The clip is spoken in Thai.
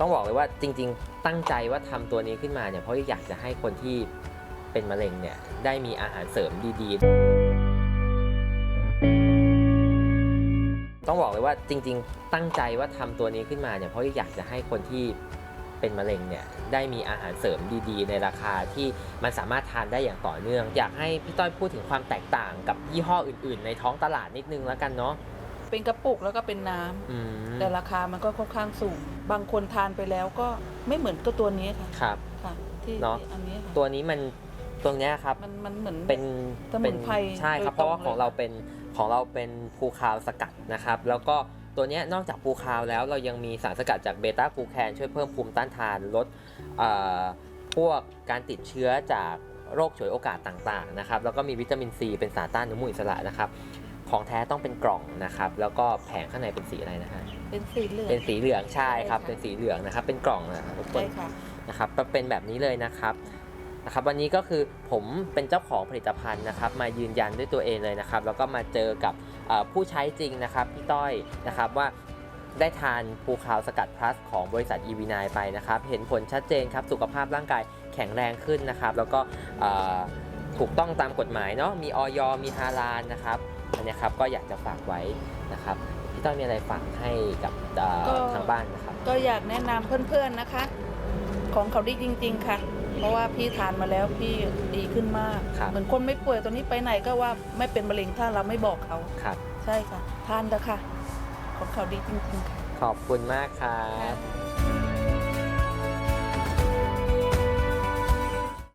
ต้องบอกเลยว่าจริง ๆ ตั้งใจว่าทำตัวนี้ขึ้นมาเนี่ยเพราะอยากจะให้คนที่เป็นมะเร็งเนี่ยได้มีอาหารเสริมดีๆ ต้องบอกเลยว่าจริง ๆ ตั้งใจว่าทำตัวนี้ขึ้นมาเนี่ยเพราะอยากจะให้คนที่เป็นมะเร็งเนี่ยได้มีอาหารเสริมดีๆ ในราคาที่มันสามารถทานได้อย่างต่อเนื่อง อยากให้พี่ต้อยพูดถึงความแตกต่างกับยี่ห้ออื่น ๆ ในท้องตลาดนิดนึงแล้วกันเนาะ เป็นกระปุกแล้วก็เป็นน้ำอืมแต่ราคามันก็ค่อนข้างสูง บางคนทานไปแล้วก็ไม่เหมือนกับตัวนี้ค่ะครับ ค่ะ ที่เนอะ ที่อันนี้ค่ะตัวนี้มันตรงเนี้ยครับ มันมันเหมือน เป็นสมุนไพรใช่ครับ โดยตรงเพราะว่าของเลยเราเป็นของเราเป็นภูคาวสกัดนะครับ แล้วก็ตัวเนี้ยนอกจากภูคาวแล้วเรายังมีสารสกัดจากเบต้ากูแคนช่วยเพิ่มภูมิต้านทานลดเอ่อพวกการติดเชื้อจากโรคฉวยโอกาสต่างๆนะครับ แล้วก็มีวิตามินซีเป็นสารต้านอนุมูลอิสระนะครับ ของแท้ต้องเป็นกล่องนะครับ แล้วก็แผงข้างในเป็นสีอะไรนะฮะเป็นสีเหลือง เป็นสีเหลืองใช่ครับใช่ค่ะเป็นสีเหลืองนะครับ เป็นกล่องนะครับทุกคนใช่ค่ะนะครับก็เป็นแบบนี้เลยนะครับนะครับ วันนี้ก็คือผมเป็นเจ้าของผลิตภัณฑ์นะครับ มายืนยันด้วยตัวเองเลยนะครับ แล้วก็มาเจอกับเอ่อผู้ใช้จริงนะครับพี่ต้อยนะครับว่าได้ทานภูคาวสกัดพลัสของบริษัท e v 9ไปนะครับ เห็นผลชัดเจนครับ สุขภาพร่างกายแข็งแรงขึ้นนะครับ แล้วก็เอ่อถูกต้องตามกฎหมายเนาะมีออยมีฮาลาลนะครับ อันเนี้ยครับก็อยากจะฝากไว้นะครับพี่ต้อยมีอะไรฝากให้กับเอ่อก็ทางบ้านนะครับ ก็อยากแนะนำเพื่อนๆนะคะ ของเขาดีจริง ๆ ค่ะ เพราะว่าพี่ทานมาแล้วพี่ดีขึ้นมากครับเหมือนคนไม่ป่วยตอนนี้ไปไหนก็ว่าไม่เป็นมะเร็งถ้าเราไม่บอกเขาครับ ใช่ค่ะทานเถอะค่ะ ของเขาดีจริงๆค่ะขอบคุณมากครับค่ะ